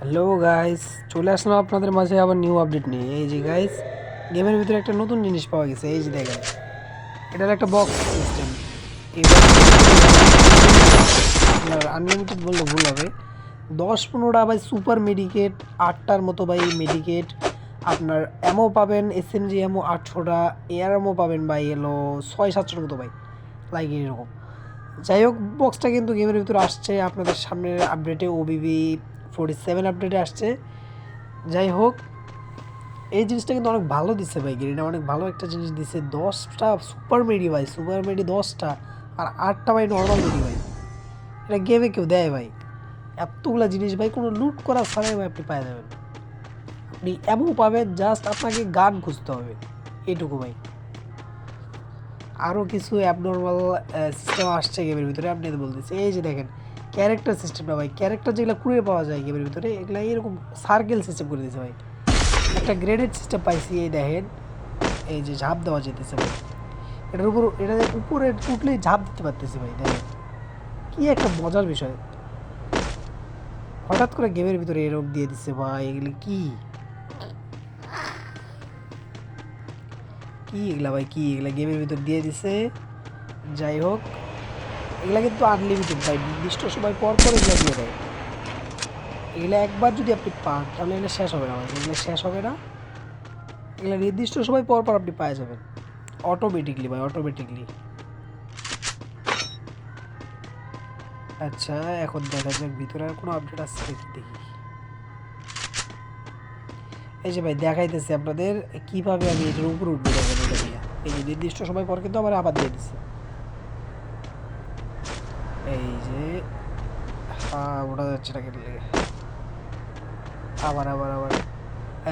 Hello guys চলে আসলাম আপনাদের মাঝে আবার নিউ আপডেট নিয়ে। এই যে গাইস গেমের ভিতরে একটা নতুন জিনিস পাওয়া গেছে। এই যে দেখেন, এটার একটা বক্স সিস্টেম আনলিমিটেড বললে ভুল হবে। দশ পনেরোটা ভাই সুপার মেডিকেট আটটার মতো ভাই মেডিকেট আপনার অ্যামো পাবেন এস এম জি অ্যামো আটশোটা এয়ার অ্যামো পাবেন ভাই এলো ছয় সাতশোর মতো ভাই। লাইক এরকম যাই হোক বক্সটা কিন্তু গেমের ভিতরে আসছে। আপনাদের সামনের আপডেটে ওবিবি ফোর্টি সেভেন আপডেটে আসছে। যাই হোক, এই জিনিসটা কিন্তু অনেক ভালো দিচ্ছে ভাই, গেরিনা অনেক ভালো একটা জিনিস দিচ্ছে দশটা সুপার মেডি ভাই, সুপার মেডি দশটা আর আটটা ভাই নর্মাল মেডি ভাই। এটা গেমে কেউ দেয় ভাই। এতগুলো জিনিস ভাই, কোনো লুট করা ছাড়াই ভাই আপনি পাই যাবেন। আপনি এমন পাবেন জাস্ট আপনাকে গান খুঁজতে হবে এটুকু ভাই। আরও কিছু অ্যাবনর্মাল সিস্টেম আসছে গেমের ভিতরে, আপনি বলতেছি এই যে দেখেন ক্যারেক্টার সিস্টেমটা ভাই। ক্যারেক্টার যেগুলো কুড়িয়ে পাওয়া যায় গেমের ভিতরে, এগুলো এরকম সার্কেল সিস্টেম করে দিয়েছে ভাই। একটা গ্রেডেড সিস্টেম পাইছি এই দেখেন, এই যে ঝাঁপ দেওয়া যেতেছে ভাই। এটার উপর, এটা উপরে উঠলেই ঝাঁপ দিতে পারতেছি ভাই, দেখেন। কি একটা মজার বিষয়। হঠাৎ করে গেমের ভিতরে এরকম দিয়ে দিচ্ছে ভাই, এগুলি কি? কি এগুলা ভাই, কি এগুলা গেমের ভিতর দিয়ে দিছে? যাই হোক। এগুলা কিন্তু আনলিমিটেড ভাই, নির্দিষ্ট সময় পর পর এগুলো দিয়ে দেয়। এগুলো একবার যদি আপনি পান, তাহলে এগুলো শেষ হবে না এগুলো শেষ হবে না। এগুলো নির্দিষ্ট সময় পর পর আপনি পাওয়া যাবেন। অটোমেটিকলি ভাই অটোমেটিকলি আচ্ছা এখন দেখা যাক, ভিতরে আর কোনো আপডেট আসছে দেখি। এই যে ভাই, দেখাইতেছে আপনাদের কীভাবে আমি এটার উপরে উঠবো দেখেন, এটা এই যে নির্দিষ্ট সময় পর কিন্তু আমার আবার দিয়ে দিচ্ছে এই যে হ্যাঁ ওটা যাচ্ছে না কেটে লেগে আবার আবার আবার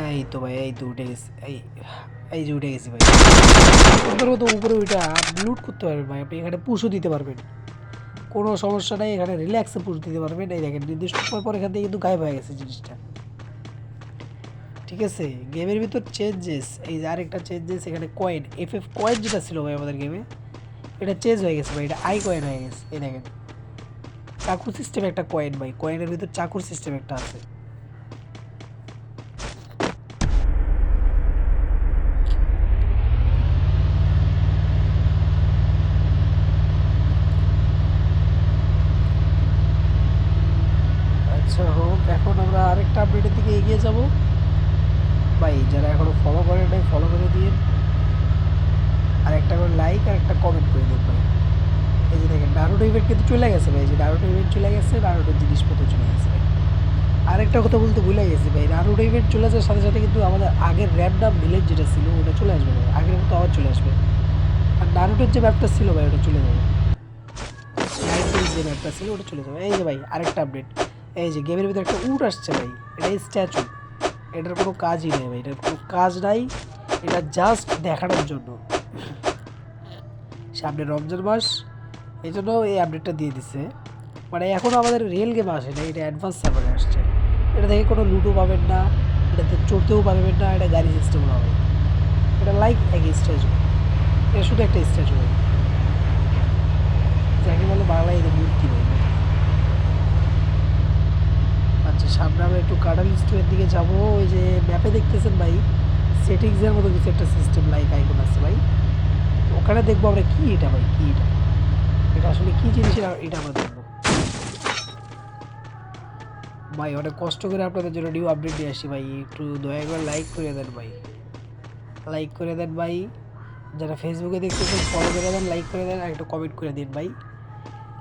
এই তো ভাই এই তো উঠে গেছি এই এই যে উঠে গেছি ভাই মতো উপরে ওইটা লুট করতে পারবেন ভাই আপনি এখানে পুষও দিতে পারবেন কোনো সমস্যা নাই এখানে রিল্যাক্সে পুষ দিতে পারবেন এই দেখেন নির্দিষ্ট সময় পর এখান থেকে কিন্তু গায়েব হয়ে গেছে জিনিসটা ঠিক আছে গেমের ভিতর চেঞ্জেস এই যে আরেকটা চেঞ্জেস এখানে কয়েন এফ এফ কয়েন যেটা ছিল ভাই আমাদের গেমে এটা চেঞ্জ হয়ে গেছে ভাই এটা আই কয়েন হয়ে গেছে এই দেখেন চাকুর সিস্টেম একটা কয়েন ভাই। কয়েনের ভিতর চাকুর সিস্টেম একটা আছে। আচ্ছা হোক, এখন আমরা আরেকটা আপডেটের দিকে এগিয়ে যাব। ভাই, যারা এখনও ফলো করে নাই ফলো করে দিন আর একটা করে লাইক আর একটা কমেন্ট করে দিন। নারুটো ইভেন্ট কিন্তু চলে গেছে ভাই, যে নারুটো ইভেন্ট চলে গেছে নারুটোর জিনিসপত্র চলে গেছে ভাই। আরেকটা কথা বলতে ভুলে গেছি ভাই নারুটো ইভেন্ট চলে যাওয়ার সাথে সাথে কিন্তু আমাদের আগের র্যান্ডাম ভিলেজ যেটা ছিল, ওটা চলে আসবে ভাই, আগের মতো আবার চলে আসবে। আর নারুটোর যে ম্যাপটা ছিল ভাই, ওটা চলে যাবে। যে ম্যাপটা ছিল, ওটা চলে যাবে। এই যে ভাই, আরেকটা আপডেট এই যে গেমের ভিতরে একটা উট আসছে ভাই, এটা স্ট্যাচু এটার কোনো কাজই নেই ভাই, এটার কোনো কাজ নাই, এটা জাস্ট দেখানোর জন্য। সামনে রমজান মাস এই জন্য এই আপডেটটা দিয়ে দিছে। মানে এখনও আমাদের রিয়েল গেম আসে না এটা অ্যাডভান্স সার্ভারে আসছে। এটা থেকে কোনো লুটও পাবেন না, এটাতে চড়তেও পারবেন না, এটা গাড়ি সিস্টেমও হবে এটা লাইক এক স্ট্যাচু এটা শুধু একটা স্ট্যাচু যাকে বলে বাংলায় এটা মূর্তি ভাই আচ্ছা সামনে আমরা একটু কাডাল স্টোরের দিকে যাব। ওই যে ম্যাপে দেখতেছেন ভাই? সেটিংসের মতো কিছু একটা সিস্টেম লাইক আইকন আছে ভাই। ওখানে দেখব আমরা কী এটা ভাই, কী এটা? কি জিনিস এটা- আমরা দেখব। ভাই, অনেক কষ্ট করে আপনাদের জন্য নিউ আপডেট নিয়ে আসি ভাই। একটু দয়া করে লাইক করে দেন ভাই। লাইক করে দেন ভাই। যারা ফেসবুকে দেখতেছেন ফলো করে দেন লাইক করে দেন, আর একটু কমেন্ট করে দিন ভাই।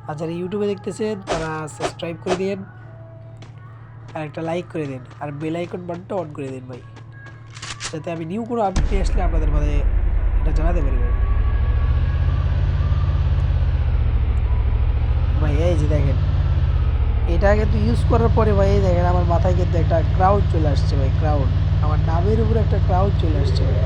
আর যারা ইউটিউবে দেখতেছেন, তারা সাবস্ক্রাইব করে দিন, আর একটা লাইক করে দিন, আর বেল আইকন বাটনটা অন করে দিন ভাই। যাতে আমি নিউ কোনো আপডেট নিয়ে আসলে আপনাদের মাঝে এটা জানাতে পারি ভাই। ভাই, এই যে দেখেন এটা কিন্তু ইউজ করার পরে ভাই, এই দেখেন আমার মাথায় কিন্তু একটা ক্রাউড চলে আসছে ভাই ক্রাউড আমার নামের উপরে একটা ক্রাউড চলে আসছে ভাই।